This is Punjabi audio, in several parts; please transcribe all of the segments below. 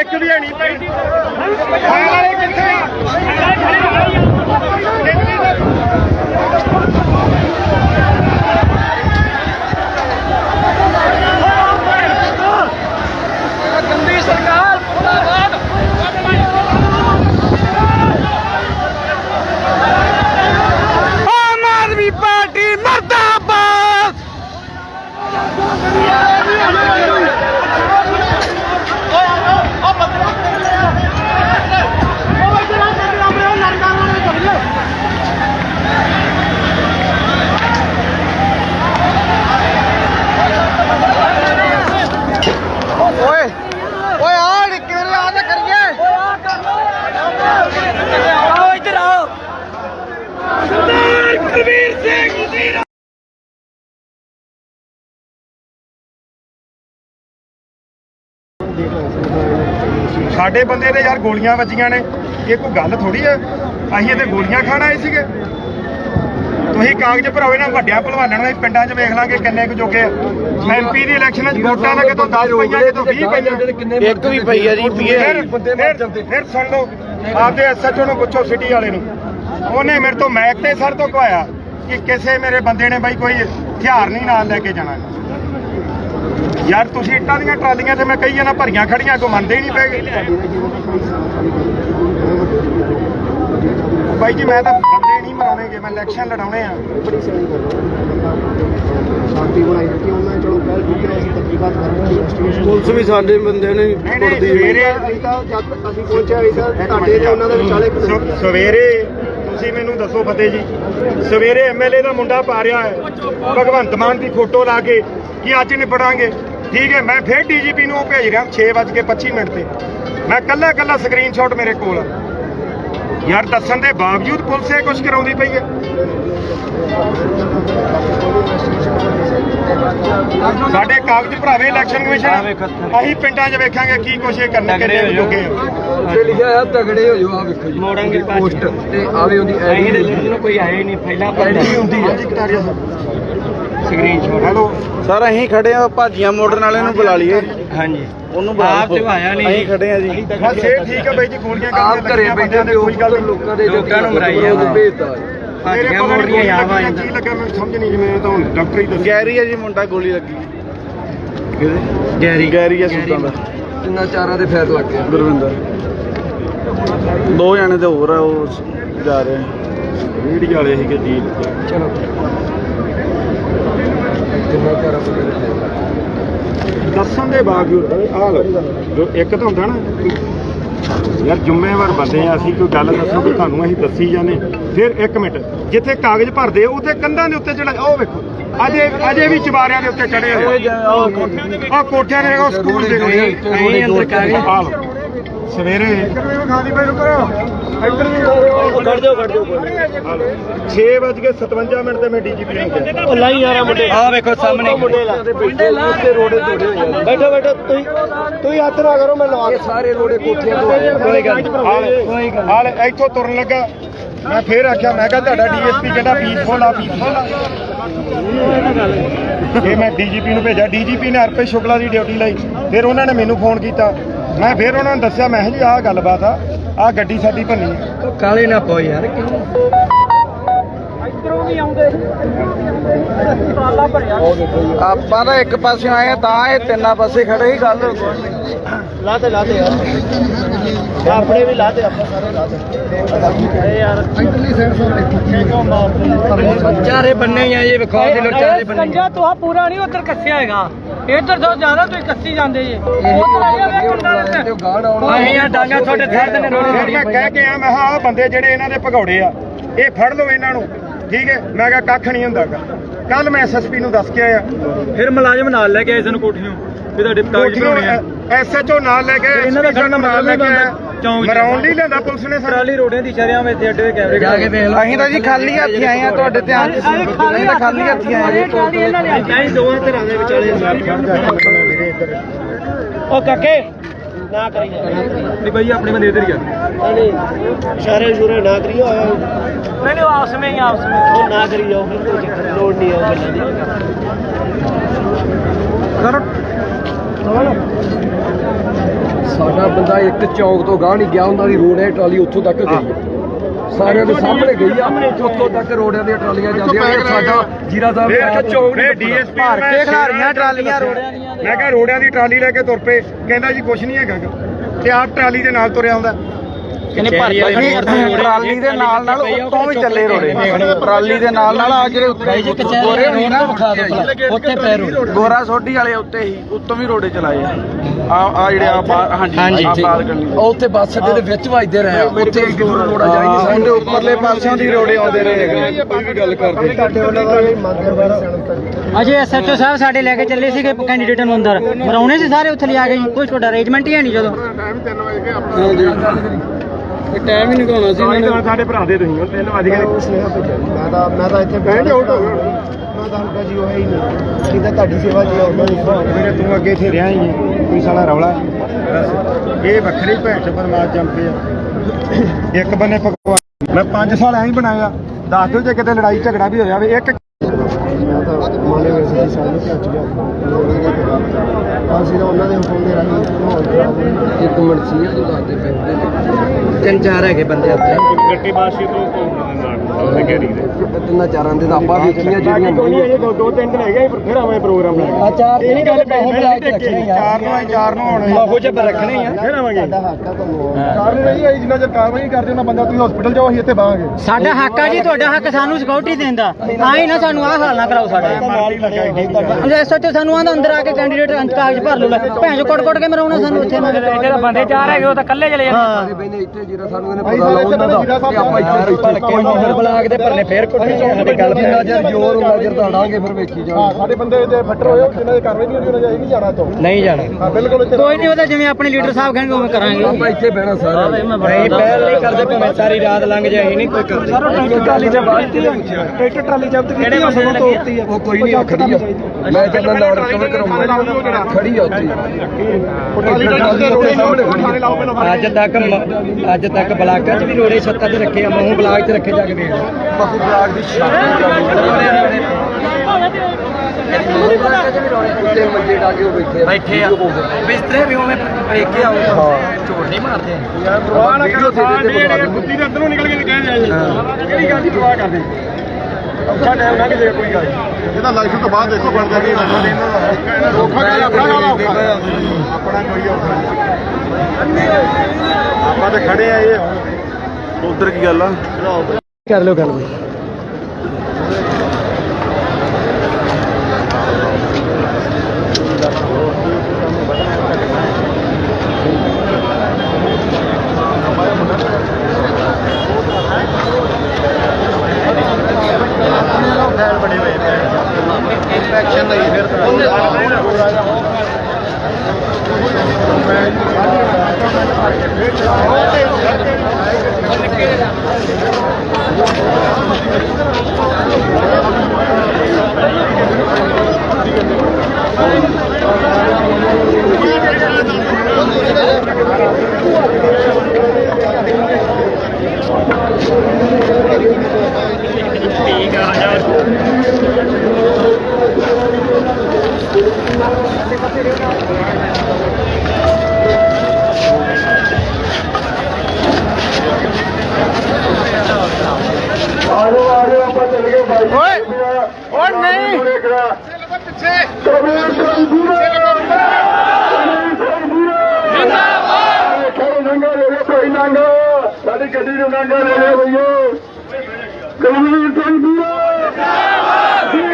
ਇੱਕ ਵੀ ਹੈ ਨਹੀਂ ਪਈ ਫਾਇਲ ਵਾਲੇ ਕਿੱਥੇ ਆ ਗੰਦੀ ਸਰਕਾਰ ਮੁਰਦਾਬਾਦ ਆਮ ਆਦਮੀ ਪਾਰਟੀ ਮਰਦਾਬਾਦ ਓਏ ਓਏ ਆ ਨਿਕਲ ਆ ਤਾਂ ਕਰੀਏ ਆਓ ਇੱਧਰ ਆਓ ਕੁਲਵੀਰ ਸਿੰਘ ਜੀ ਸਾਡੇ ਬੰਦੇ ਦੇ ਯਾਰ ਗੋਲੀਆਂ ਵੱਜੀਆਂ ਨੇ। ਇਹ ਕੋਈ ਗੱਲ ਥੋੜੀ ਆ ਅਸੀਂ ਇਹਦੇ ਗੋਲੀਆਂ ਖਾਣ ਆਏ ਸੀਗੇ। ਤੁਸੀਂ ਕਾਗਜ਼ ਭਰਾਓ ਇਹਨਾਂ ਵੱਡਿਆਂ ਭਲਵਾਨਾਂ ਨੂੰ ਅਸੀਂ ਪਿੰਡਾਂ 'ਚ ਵੇਖ ਲਾਂਗੇ ਕਿੰਨੇ ਕੁ ਜੋਗੇ ਆ ਐਮਪੀ ਦੀ ਇਲੈਕਸ਼ਨ 'ਚ ਵੋਟਾਂ ਦਾ ਕਿਤੋਂ 10 ਪਈਆਂ ਕਿਤੋਂ 20 ਪਈਆਂ। ਇੱਕ ਵੀ ਪਈ ਆ ਜੀ ਪੀਏ ਫਿਰ ਫਿਰ ਫਿਰ ਸੁਣ ਲਓ ਆਪਦੇ ਐਸਐਚਓ ਨੂੰ ਪੁੱਛੋ ਸਿਟੀ ਵਾਲੇ ਨੂੰ। ਉਹਨੇ ਮੇਰੇ ਤੋਂ ਮੈਕ ਤੇ ਸਰ ਤੋਂ ਕਹਾਇਆ ਕਿ ਕਿਸੇ ਮੇਰੇ ਬੰਦੇ ਨੇ ਬਾਈ ਕੋਈ ਹਥਿਆਰ ਨਹੀਂ ਨਾਲ ਲੈ ਕੇ ਜਾਣਾ। ਯਾਰ ਤੁਸੀਂ ਇੱਟਾਂ ਦੀਆਂ ਟਰਾਲੀਆਂ ਤੇ ਮੈਂ ਕਹੀ ਜਾਂਦਾ ਭਰੀਆਂ ਖੜੀਆਂ ਕੋ ਮੰਨਦੇ ਹੀ ਨਹੀਂ ਪਏਗੇ ਬਾਈ ਜੀ ਮੈਂ ਤਾਂ ਬੰਦੇ ਨਹੀਂ ਮਰਾਉਣੇਗੇ ਮੈਂ ਇਲੈਕਸ਼ਨ ਲੜਾਉਣੇ ਆ। ਸ਼ਾਂਤੀ ਬਣਾਈ ਰੱਖੀ ਉਹਨਾਂ ਨੇ ਚਲੋ ਪਹਿਲ ਕੀਤੀ ਅਸੀਂ ਤਕਲੀਫਾਤ ਕਰਾਂਗੇ ਇਨਵੈਸਟੀਗੇਸ਼ਨ ਪੁਲਿਸ ਵੀ ਸਾਡੇ ਬੰਦੇ ਨੇ ਨਹੀਂ ਸਵੇਰੇ ਅਸੀਂ ਤਾਂ ਜਦ ਅਸੀਂ ਪਹੁੰਚਿਆ ਅਸੀਂ ਤਾਂ ਤੁਹਾਡੇ ਤੇ ਉਹਨਾਂ ਦੇ ਵਿਚਾਲੇ ਸਵੇਰੇ ਤੁਸੀਂ ਮੈਨੂੰ ਦੱਸੋ ਫਤਿਹ ਜੀ। ਸਵੇਰੇ ਐਮਐਲਏ ਦਾ ਮੁੰਡਾ ਪਾ ਰਿਹਾ ਹੈ। ਭਗਵੰਤ ਮਾਨ ਦੀ ਫੋਟੋ ਲਾ ਕੇ ਕਿ ਅੱਜ ਨਿਬੜਾਂਗੇ। ਠੀਕ ਹੈ ਮੈਂ ਫਿਰ ਡੀਜੀਪੀ ਨੂੰ ਉਹ ਭੇਜ ਰਿਹਾ 6:25 ਮਿੰਟ ਤੇ। ਮੈਂ ਕੱਲਾ ਕੱਲਾ ਸਕਰੀਨਸ਼ਾਟ ਮੇਰੇ ਕੋਲ। ਆ। ਯਾਰ ਦੱਸਣ ਦੇ ਬਾਵਜੂਦ ਪੁਲਿਸ ਇਹ ਕੁਝ ਕਰਾਉਂਦੀ ਪਈ ਹੈ। ਸਾਡੇ ਕਾਗਜ਼ ਭਰਾਵੇ ਇਲੈਕਸ਼ਨ ਕਮਿਸ਼ਨ ਅਸੀਂ ਪਿੰਡਾਂ 'ਚ ਵੇਖਾਂਗੇ ਕੀ ਕੁਛ ਇਹ ਕਰਨ ਕਿੰਨੇ ਜੋਗੇ ਆ। ਤੇ ਲਿਖਿਆ ਹੈ ਤਗੜੇ ਹੋ ਜਾਓ ਆ ਵੇਖੋ ਜੀ। ਮੋੜਾਂਗੇ ਪੋਸਟ ਤੇ ਆਵੇ ਉਹਦੀ ਨੂੰ ਕੋਈ ਆਏ ਨਹੀਂ ਪਹਿਲਾਂ ਆਈਡੀ ਹੁੰਦੀ ਹੈ ਸਕਰੀਨਸ਼ਾਟ ਹੈਲੋ ਸਰ ਅਸੀਂ ਖੜੇ ਆ ਭਾਜੀਆਂ ਮੋੜਨ ਵਾਲੇ ਨੂੰ ਬੁਲਾ ਲਈਏ। ਹਾਂਜੀ। ਉਹਨੂੰ ਆਪ ਤੇ ਆਇਆ ਨਹੀਂ। ਅਸੀਂ ਖੜੇ ਆ ਜੀ। ਬਸ ਇਹ ਠੀਕ ਹੈ ਬਾਈ ਜੀ ਗੋਲੀਆਂ ਆਪ ਘਰੇ ਬੈਠੇ ਤੇ ਕੋਈ ਗੱਲ ਲੋਕਾਂ ਦੇ ਲੋਕਾਂ ਨੂੰ ਮਰਾਈ ਜਾਂਦਾ। ਭੇਜਤਾ। ਮੇਰੇ ਭਾਜੀਆਂ ਮੋੜ ਰਹੀਆਂ ਲੱਗੀ ਕੀ ਲੱਗਾ ਮੈਨੂੰ ਸਮਝ ਨਹੀਂ ਜਿਵੇਂ ਤਾਂ ਡਾਕਟਰ ਹੀ ਦੱਸ ਗੈਰੀ ਹੈ ਜੀ ਮੁੰਡਾ ਗੋਲੀ ਲੱਗੀ। ਕਿਹਦੇ? ਗੈਰੀ। ਗੈਰੀ ਹੈ ਸੁਲਤਾਂ ਦਾ। ਤਿੰਨਾਂ ਚਾਰਾਂ ਦੇ ਫੈਰ ਲੱਗ ਗਿਆ ਗੁਰਵਿੰਦਰ। ਦੋ ਜਣੇ ਤੇ ਹੋਰ ਆ ਉਹ ਜਾ ਰਹੇ ਆ। ਮੀਡੀਆ ਵਾਲੇ ਸੀਗੇ ਜੀ। ਚਲੋ। ਦੱਸਣ ਦੇ ਬਾਵਜੂਦ ਆ ਲੋ ਜੋ ਇੱਕ ਤਾਂ ਹੁੰਦਾ ਨਾ ਯਾਰ ਜ਼ਿੰਮੇਵਾਰ ਬੰਦੇ ਆ ਅਸੀਂ ਕੋਈ ਗੱਲ ਦੱਸੋ ਕਿ ਤੁਹਾਨੂੰ ਅਸੀਂ ਦੱਸੀ ਜਾਂਦੇ ਫਿਰ ਇੱਕ ਮਿੰਟ ਜਿੱਥੇ ਕਾਗਜ਼ ਭਰਦੇ ਉੱਥੇ ਕੰਧਾਂ ਦੇ ਉੱਤੇ ਜਿਹੜਾ ਉਹ ਵੇਖੋ ਅਜੇ ਅਜੇ ਵੀ ਚਵਾਰਿਆਂ ਦੇ ਉੱਤੇ ਚੜੇ ਹੋਏ ਆ ਆਹ ਕੋਠਿਆਂ ਦੇ ਉਹ ਸਕੂਲ ਦੇ ਅਸੀਂ ਅੰਦਰ ਕਾਗਜ਼। ਸਵੇਰੇ ਖਾਦੀ ਪਈ ਰੁਕੋ ਇੱਧਰ ਵੀ ਕੱਢ ਦਿਓ ਕੱਢ ਦਿਓ 6:57 ਮਿੰਟ ਤੇ ਮੈਂ ਡੀਜੀਪੀ ਨੂੰ ਗਿਆ ਉਹ ਲਾਈ ਯਾਰਾ ਮੁੰਡੇ। ਆ ਵੇਖੋ ਸਾਹਮਣੇ। ਮੁੰਡੇ ਉੱਤੇ ਰੋੜੇ ਤੋੜੇ ਹੋਏ ਆ। ਬੈਠੋ ਬੈਠੋ ਤੁਸੀਂ ਤੁਸੀਂ ਹੱਥ ਨਾ ਕਰੋ ਮੈਂ ਲਵਾ ਇਹ ਸਾਰੇ ਰੋੜੇ ਕੋਠੀਆਂ ਤੋਂ ਆਏ ਆ। ਕੋਈ ਗੱਲ ਨੀ, ਕੋਈ ਗੱਲ ਨੀ। ਹਾਲ ਇੱਥੋਂ ਤੁਰਨ ਲੱਗਾ। ਮੈਂ ਫੇਰ ਆਖਿਆ ਮੈਂ ਕਿਹਾ ਤੁਹਾਡਾ ਡੀਐਸਪੀ ਕਹਿੰਦਾ ਪੀਸਫੁਲ ਆ ਪੀਸਫੁਲ ਆ ਇਹ ਮੈਂ ਡੀਜੀਪੀ ਨੂੰ ਭੇਜਿਆ। ਡੀਜੀਪੀ ਨੇ ਹਰਪੇ ਸ਼ੁਕਲਾ ਦੀ ਡਿਊਟੀ ਲਈ। ਫਿਰ ਉਹਨਾਂ ਨੇ ਮੈਨੂੰ ਫੋਨ ਕੀਤਾ। ਮੈਂ ਫਿਰ ਉਹਨਾਂ ਨੂੰ ਦੱਸਿਆ ਮੈਂ ਕਿਹਾ ਜੀ ਆਹ ਗੱਲਬਾਤ ਆ ਆਹ ਗੱਡੀ ਸਾਡੀ ਭੰਨੀ ਉਹ ਕਾਲੇ ਨਾ ਪਾਓ ਯਾਰ ਕਿਉਂ? ਆਪਾਂ ਤਾਂ ਇੱਕ ਪਾਸੇ ਆਏ ਆ ਤਾਂ ਇਹ ਤਿੰਨਾਂ ਪਾਸੇ ਖੜੇ ਹੀ ਗੱਲ ਲਾ ਤੇ ਲਾ ਤੇ ਯਾਰ। ਆਪਣੇ ਵੀ ਲਾ ਦੇ ਆਪਾਂ ਸਾਰੇ ਲਾ ਦੇ। ਯਾਰ। ਸਾਈਡ ਚਾਰੇ ਬੰਨੇ ਹੀ ਆ ਇਹ ਵਿਖਾ ਦੇ ਲੋ ਚਾਰੇ ਬੰਨੇ ਕੰਜਾ ਤੋਂ ਆ ਪੂਰਾ ਨਹੀਂ ਉਧਰ ਕੱਸਿਆ ਹੈਗਾ। ਇੱਧਰ ਤੋਂ ਜ਼ਿਆਦਾ ਤੁਸੀਂ ਕੱਸੀ ਜਾਂਦੇ ਜੀ। ਉੱਧਰ ਆ ਜਾਵੇ ਕੰਡਾ ਤੇ ਅਸੀਂ ਆ ਡਾਂਗਾ ਤੁਹਾਡੇ ਥੜ ਦੇ ਨੇ ਰੋੜੇ ਮੈਂ ਕਹਿ ਕੇ ਆ ਮੈਂ ਕਿਹਾ ਆਹ ਬੰਦੇ ਜਿਹੜੇ ਇਹਨਾਂ ਦੇ ਭਗੌੜੇ ਆ ਇਹ ਫੜ ਲਓ ਇਹਨਾਂ ਨੂੰ। ਠੀਕ ਹੈ? ਮੈਂ ਕਿਹਾ ਕੱਖ ਨਹੀਂ ਹੁੰਦਾ ਕੱਲ ਮੈਂ ਐਸਐਸਪੀ ਨੂੰ ਦੱਸ ਕੇ ਆਇਆ। ਫਿਰ ਮੁਲਾਜ਼ਮ ਨਾਲ ਲੈ ਕੇ ਆਏ ਸਾਨੂੰ ਕੋਠੀਆਂ ਵੀ ਤੁਹਾਡੇ ਕਾਗਜ਼ ਬਣਾਉਣੇ ਆ। ਐਸਐਚਓ ਨਾਲ ਲੈ ਕੇ ਇਹਨਾਂ ਦਾ ਸਾਨੂੰ ਨਾਲ ਲੈ ਕੇ ਚੌਂਕ। ਮਰਾਉਣ ਲਈ ਲੈਂਦਾ ਪੁਲਿਸ ਨੇ ਸਾਰਾ ਟਰਾਲੀ ਰੋਡਿਆਂ ਦੀ ਸ਼ਰਿਆਂ ਵਿੱਚ ਅੱਡੇ ਦੇ ਕੈਮਰੇ ਜਾ ਕੇ ਵੇਖ ਲਓ। ਅਸੀਂ ਤਾਂ ਜੀ ਖਾਲੀ ਹੱਥੀ ਆਏ ਆ ਤੁਹਾਡੇ ਧਿਆਨ ਚ। ਸੀ ਅਸੀਂ ਤਾਂ ਖਾਲੀ ਹੱਥੀ ਆਏ ਆ ਇਹਨਾਂ ਨੇ ਨਹੀਂ ਦੋਵਾਂ ਧਿਰਾਂ ਦੇ ਵਿਚਾਲੇ ਉਹ ਕਾਕੇ ਨਾ ਕਰੀ ਜਾ ਨਹੀਂ ਭਾਈ ਆਪਣੇ ਬੰਦੇ ਇੱਧਰ ਹੀ ਆ। ਇਸ਼ਾਰੇ ਸ਼ੂਰੇ ਨਾ ਕਰਿਓ। ਨਹੀਂ ਨਹੀਂ ਆਪਸ ਵਿੱਚ ਹੀ ਆਪਸ ਵਿੱਚ। ਉਹ ਨਾ ਕਰੀ ਜਾਓ ਫਿਰ ਕੋਈ ਲੋੜ ਨਹੀਂ ਆਉ ਗੱਲਾਂ ਦੀ ਸਾਡਾ ਬੰਦਾ ਇੱਕ ਚੌਕ ਤੋਂ ਗਾਹ ਨਹੀਂ ਗਿਆ ਉਹਨਾਂ ਦੀ ਰੋਡ ਹੈ ਟਰਾਲੀ ਉੱਥੋਂ ਤੱਕ ਗਈ ਹੈ। ਸਾਰਿਆਂ ਦੇ ਸਾਹਮਣੇ ਗਈ ਆ ਉੱਥੋਂ ਤੱਕ ਰੋਡਾਂ ਦੀਆਂ ਟਰਾਲੀਆਂ ਜਾਂਦੀਆਂ ਨੇ ਸਾਡਾ ਜੀਰਾ ਸਾਹਿਬ ਫਿਰ ਚੌਕ ਨੇ ਡੀਐਸਪੀ ਭਰ ਕੇ ਖਿਲਾਰੀਆਂ ਟਰਾਲੀਆਂ ਰੋਡਾਂ ਮੈਂ ਕਿਹਾ ਰੋੜਿਆਂ ਦੀ ਟਰਾਲੀ ਲੈ ਕੇ ਤੁਰ ਪਏ ਕਹਿੰਦਾ ਜੀ ਕੁਛ ਨਹੀਂ ਹੈਗਾ। ਤੇ ਆਪ ਟਰਾਲੀ ਦੇ ਨਾਲ ਤੁਰਿਆ ਹੁੰਦਾ। ਅਸੀਂ ਟਰਾਲੀ ਦੇ ਨਾਲ ਨਾਲ ਉੱਤੋਂ ਵੀ ਚੱਲੇ ਰੋੜੇ। ਟਰਾਲੀ ਦੇ ਨਾਲ ਨਾਲ ਆ ਜਿਹੜੇ ਉੱਤੇ ਗੋਰੇ ਹੋਣੀ ਨਾ ਉੱਥੇ ਪੈਰੋ ਗੋਰਾ ਸੋਢੀ ਵਾਲੇ ਉੱਤੇ ਹੀ ਉੱਤੋਂ ਵੀ ਰੋੜੇ ਚਲਾਏ ਆ। ਆ ਆ ਜਿਹੜੇ ਆ ਬਾਹਰ- ਹਾਂਜੀ ਆ ਬਾਲ ਕਰਨੀ ਉਹ ਉੱਥੇ ਬੱਸ ਅੱਡੇ ਦੇ ਵਿੱਚ ਵੱਜਦੇ ਰਹੇ ਆ। ਉੱਥੇ ਇੱਕ ਦੂਰ ਰੋੜਾ ਜਾਈ ਨਹੀਂ ਸਾਡੇ ਉੱਪਰਲੇ ਪਾਸਿਆਂ ਦੀ ਰੋੜੇ ਆਉਂਦੇ ਰਹੇ ਹੈਗੇ। ਕੋਈ ਵੀ ਗੱਲ ਕਰਦੇ ਤੁਹਾਡੇ ਉਹਨਾਂ ਦਾ ਵੀ ਮੰਗਰ ਅਜੇ ਐਸਐਚਓ ਸਾਹਿਬ ਸਾਡੇ ਲੈ ਕੇ ਚੱਲੇ ਸੀਗੇ ਕੈਂਡੀਡੇਟ ਨੂੰ ਅੰਦਰ। ਮਰਾਉਣੇ ਸੀ ਸਾਰੇ ਉੱਥੇ ਲਿਆ ਕੇ ਜੀ। ਕੋਈ ਤੁਹਾਡਾ ਅਰੇਂਜਮੈਂਟ ਹੀ ਹੈ ਨਹੀਂ ਜਦੋਂ। ਟਾਈਮ ਹੀ ਨਿਕਾਉਣਾ ਸੀ ਅਸੀਂ ਤਾਂ ਸਾਡੇ ਭਰਾ ਦੇ ਤੁਸੀਂ 3 ਵਜੇ ਸੁਨੇਹਾ ਭੇਜਿਆ ਜੀ। ਮੈਂ ਤਾਂ ਮੈਂ ਤਾਂ ਇੱਥੇ ਬੈਠ ਜਾ ਆਊਟ ਮੈਂ ਤਾਂ ਹਲਕਾ ਜੀ ਉਹ ਹੈ ਹੀ ਨਹੀਂ। ਕਿਦਾਂ ਤੁਹਾਡੀ ਸੇਵਾ ਜੀ ਉਹਨਾਂ ਦੀ ਸੇਵਾ ਵੀਰੇ ਤੂੰ ਅੱਗੇ ਇੱਥੇ ਰਿਹਾ ਹੀ ਨਹੀਂ। ਕੋਈ ਸਾਲਾ ਰੌਲਾ ਬਸ। ਇਹ ਵੱਖਰੇ ਭੈਣ ਚ ਬਰਮਾਦ ਜੰਪੇ ਆ। ਇੱਕ ਬੰਨੇ ਭਗਵਾਨ ਮੈਂ 5 ਸਾਲ ਐਂ ਹੀ ਬਣਾਇਆ। ਦੱਸ ਦਿਓ ਜੇ ਕਿਤੇ ਲੜਾਈ ਝਗੜਾ ਵੀ ਹੋ ਜਾਵੇ ਇੱਕ ਮੈਂ ਤਾਂ ਮਾਨੇ ਵੇਸ ਦੀ ਸਾਲ ਨੂੰ ਪਹੁੰਚ ਗਿਆ। ਅਸੀਂ ਤਾਂ ਉਹਨਾਂ ਦੇ ਹੁਕਮ ਦੇ ਰਾਹੀਂ ਇੱਕ ਮਿੰਟ ਸੀ ਜੋ ਦੱਸਦੇ ਪੈਂਦੇ ਤਿੰਨ ਚਾਰ ਹੈਗੇ ਬੰਦੇ ਉੱਤੇ ਗੱਟੀ ਬਾਸ਼ੀ ਤੋਂ ਨਾਲ? ਲੱਗੇ ਰਹੀ ਤਿੰਨਾਂ ਚਾਰਾਂ ਦੇ ਤਾਂ ਆਪਾਂ ਵੇਖੀਆਂ ਜਿਹੜੀਆਂ ਕੋਈ ਨਹੀਂ ਦੋ ਦੋ ਤਿੰਨ ਦਿਨ ਹੈਗੇ ਫਿਰ ਆਵਾਂ ਪ੍ਰੋਗਰਾਮ ਲੈ ਕੇ। ਆ ਚਾਰ ਇਹ ਨਹੀਂ ਗੱਲ ਪੈਸੇ ਬੁਲਾ ਕੇ ਰੱਖਣੇ ਚਾਰ ਨੂੰ ਆਏ ਚਾਰ ਨੂੰ ਆਉਣੇ ਬਾਹੋ ਚ ਰੱਖਣੇ ਆ। ਫਿਰ ਆਵਾਂਗੇ। ਤੁਹਾਡਾ ਹੱਕ ਆ ਤੁਹਾਨੂੰ। ਚਾਰ ਨੂੰ ਨਹੀਂ ਆਈ ਜਿੰਨਾ ਚਿਰ ਕਾਰਵਾਈ ਕਰਦੇ ਉਹਨਾਂ ਬੰਦਾ ਤੁਸੀਂ ਹਸਪੀਟਲ ਜਾਓ ਅਸੀਂ ਇੱਥੇ ਬਾਹਾਂਗੇ। ਸਾਡਾ ਹੱਕ ਆ ਜੀ ਤੁਹਾਡਾ ਹੱਕ ਸਾਨੂੰ ਸਿਕਿਉਰਿਟੀ ਦੇਂਦਾ ਆਈ ਨਾ ਸਾਨੂੰ ਆਹ ਹਾਲ ਨਾ ਕਰਾਓ ਸਾਡਾ। ਮਾਰ ਹੀ ਲੱਗਾ ਠੀਕ ਐਸਐਚਓ ਸਾਨੂੰ ਆਂਦਾ ਅੰਦਰ ਆ ਕੇ ਕੈਂਡੀਡੇਟ ਕਾਗਜ਼ ਭਰ ਲਓ। ਲੈ ਭੈਣ ਚੋ ਕੋਟ ਕੋਟ ਕੇ ਮਰਾਉਣਾ ਸਾਨੂੰ ਇੱਥੇ ਇੱਥੇ ਬੰਦੇ ਚਾਰ ਹੈਗੇ ਉਹ ਤਾਂ ਇਕੱਲੇ ਚਲੇ ਅਸੀਂ ਬੈਨੇ ਇੱਥੇ ਜੀਰਾ ਸਾਨੂੰ ਇਹਨੇ ਪਤਾ ਲਾਉ ਉਹਨਾਂ ਦਾ ਤੇ ਆਪਾਂ ਇੱਥੇ ਬਲਾਕ ਦੇ ਭਰਨੇ ਫੇਰ ਕੁੱਟੀ ਸਾਡੀ ਗੱਲ ਜਿੰਨਾ ਚਿਰ ਜ਼ੋਰ ਹੁੰਦਾ ਚਿਰ ਤੁਹਾਡਾਂਗੇ ਫਿਰ ਵੇਖੀ ਜਾਓ। ਸਾਡੇ ਬੰਦੇ ਜੇ ਫੱਟਰ ਹੋਏ ਜਿੰਨਾ ਦੀ ਕਾਰਵਾਈ ਨਹੀਂ ਹੁੰਦੀ ਉਹਨਾਂ ਨਹੀਂ ਜਾਣਾ ਤੋਂ ਨਹੀਂ ਜਾਣਾ। ਹਾਂ ਬਿਲਕੁਲ ਇੱਥੇ ਕੋਈ ਨਹੀਂ ਉਹਦਾ ਜਿਵੇਂ ਆਪਣੇ ਲੀਡਰ ਸਾਹਿਬ ਕਹਿਣਗੇ ਉਵੇਂ ਕਰਾਂਗੇ। ਆਪਾਂ ਇੱਥੇ ਬਹਿਣਾ ਸਾਰਾ ਨਹੀਂ ਪਹਿਲ ਨਹੀਂ ਕਰਦੇ ਭਾਵੇਂ ਸਾਰੀ ਰਾਤ ਲੰਘ ਜਾਏ ਨਹੀਂ ਕੋਈ ਕਰਦੇ। ਟਰਾਲੀ ਚ ਬਾਲਟੀ ਟਰੈਕਟਰ ਟਰਾਲੀ ਜ਼ਬਤ ਕੀਤੀ ਆ ਸਗੋਂ ਤੋੜਤੀ ਆ? ਉਹ ਕੋਈ ਨਹੀਂ ਖੜੀ ਆ। ਮੈਂ ਕਹਿੰਦਾ ਨਾਲ ਕਵਰ ਕਰਾਉਂਗਾ ਖੜੀ ਆ ਉੱਥੇ। ਟਰਾਲੀ ਟਰਾਲੀ ਰੋੜੇ ਸਾਹਮਣੇ ਅੱਜ ਤੱਕ ਅੱਜ ਤੱਕ ਬਲਾਕਾਂ 'ਚ ਵੀ ਰੋੜੇ ਛੱਤਾਂ 'ਤੇ ਰੱਖੇ ਆ ਮਹੂ ਬਲਾਕ 'ਚ ਰੱਖੇ ਜਾ ਕੇ ਵੇਖ ਬਲਾਕ ਦੀ ਉੱਤੇ ਮੰਜੇ ਡਾ ਕੇ ਉਹ ਬੈਠੇ ਬੈਠੇ ਆ। ਬਿਸਤਰੇ ਵੀ ਉਵੇਂ ਵੇਖੇ ਆ। ਝੋੜ ਨਹੀਂ ਮਾਰਦੇ। ਯਾਰ ਪ੍ਰਵਾਹ ਨਾ ਕਰੋ ਸਾਡੇ ਜਿਹੜੇ ਬੁੱਧੀ ਦੇ ਅੰਦਰੋਂ ਨਿਕਲ ਕੇ ਕਹਿ ਜਾਏ। ਕਿਹੜੀ ਗੱਲ ਦੀ ਪ੍ਰਵਾਹ ਕਰਦੇ? ਔਖਾ ਟਾਈਮ ਲੰਘ ਜਾਏ ਕੋਈ ਗੱਲ ਇਹਦਾ ਲਾਈਫ ਤੋਂ ਬਾਅਦ ਦੇਖੋ ਬਣ ਜਾਣੀ ਔਖਾ ਗੱਲ ਆਪਣਾ ਗੱਲ ਔਖਾ। ਆਪਣਾ ਕੋਈ ਔਖਾ ਨਹੀਂ। ਆਪਾਂ ਤੇ ਖੜੇ ਆ ਇਹ। ਉਧਰ ਕੀ ਗੱਲ ਆ? ਕਰ ਲਿਓ ਗੱਲ। ਆਜੋ ਆਜੋ ਆਪਾਂ ਚੱਲ ਗਏ ਬਾਈ ਓਏ ਓ ਨਹੀਂ। ਪਿੱਛੇ ਕਬੀਰ ਸਿੰਘ ਗੁਰੂ ਜਿੰਦਾਬਾਦ ਖੜੇ ਨੰਗਾ ਲੈ ਲਓ ਕੋਈ ਨੰਗਾ। ਸਾਡੀ ਗੱਡੀ ਨੂੰ ਨੰਗਾ ਲੈ ਲਓ ਬਈਓ ਕਬੀਰ ਸਿੰਘ ਗੁਰੂ ਜਿੰਦਾਬਾਦ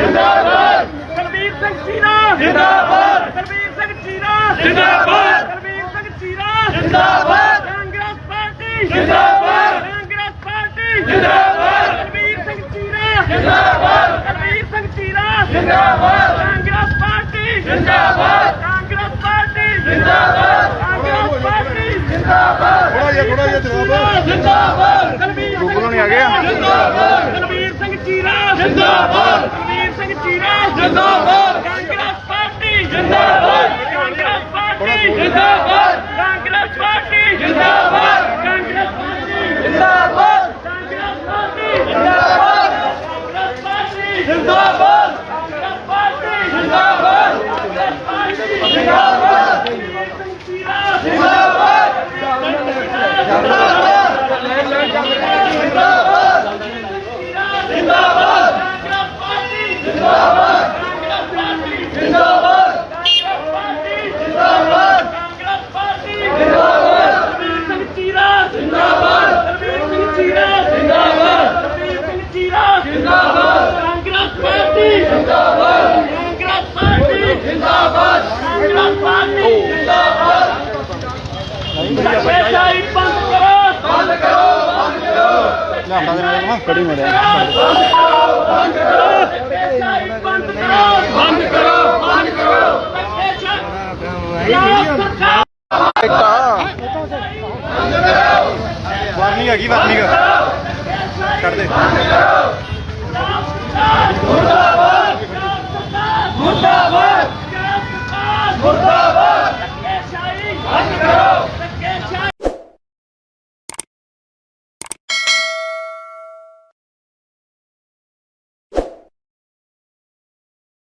ਜਿੰਦਾਬਾਦ। ਕੁਲਵੀਰ ਸਿੰਘ ਚੀਰਾ। ਜਿੰਦਾਬਾਦ। ਕੁਲਵੀਰ ਸਿੰਘ ਚੀਰਾ। ਜਿੰਦਾਬਾਦ। ਕੁਲਵੀਰ ਸਿੰਘ ਚੀਰਾ। ਜਿੰਦਾਬਾਦ। ਕਾਂਗਰਸ ਪਾਰਟੀ। ਜਿੰਦਾਬਾਦ। ਕਾਂਗਰਸ ਪਾਰਟੀ। ਜਿੰਦਾਬਾਦ। ਕੁਲਵੀਰ ਸਿੰਘ ਚੀਰਾ। ਜਿੰਦਾਬਾਦ। ਕੁਲਵੀਰ ਸਿੰਘ ਚੀਰਾ। ਜਿੰਦਾਬਾਦ। ਕਾਂਗਰਸ ਪਾਰਟੀ। ਜਿੰਦਾਬਾਦ। ਕਾਂਗਰਸ ਪਾਰਟੀ। ਜਿੰਦਾਬਾਦ। ਕਾਂਗਰਸ ਪਾਰਟੀ। ਜਿੰਦਾਬਾਦ। ਥੋੜਾ ਜਿਹਾ ਥੋੜਾ ਜਿਹਾ ਜਵਾਬ। ਜਿੰਦਾਬਾਦ। ਕੁਲਵੀਰ ਸਿੰਘ ਗਿਆ। ਜਿੰਦਾਬਾਦ ਕੁਲਵੀਰ ਸਿੰਘ ਚੀਰਾ। ਜਿੰਦਾਬਾਦ। Zindabad! ਨਸ਼ੇਸ਼ਾਹੀ ਬੰਦ ਕਰੋ ਬੰਦ ਕਰੋ ਬੰਦ ਕਰੋ। ਲਿਆਂਦਾ ਦੇ ਨਾਲ ਕੜੀ ਮੜਿਆ ਬੰਦ ਕਰੋ ਨਸ਼ੇਸ਼ਾਹੀ ਬੰਦ ਕਰੋ ਬੰਦ ਕਰੋ ਬੰਦ ਕਰੋ। ਨਸ਼ੇਸ਼ਾਹੀ ਵਾਰਨਿੰਗ ਹੈਗੀ ਵਾਰਨਿੰਗ। ਕਰ ਦੇ।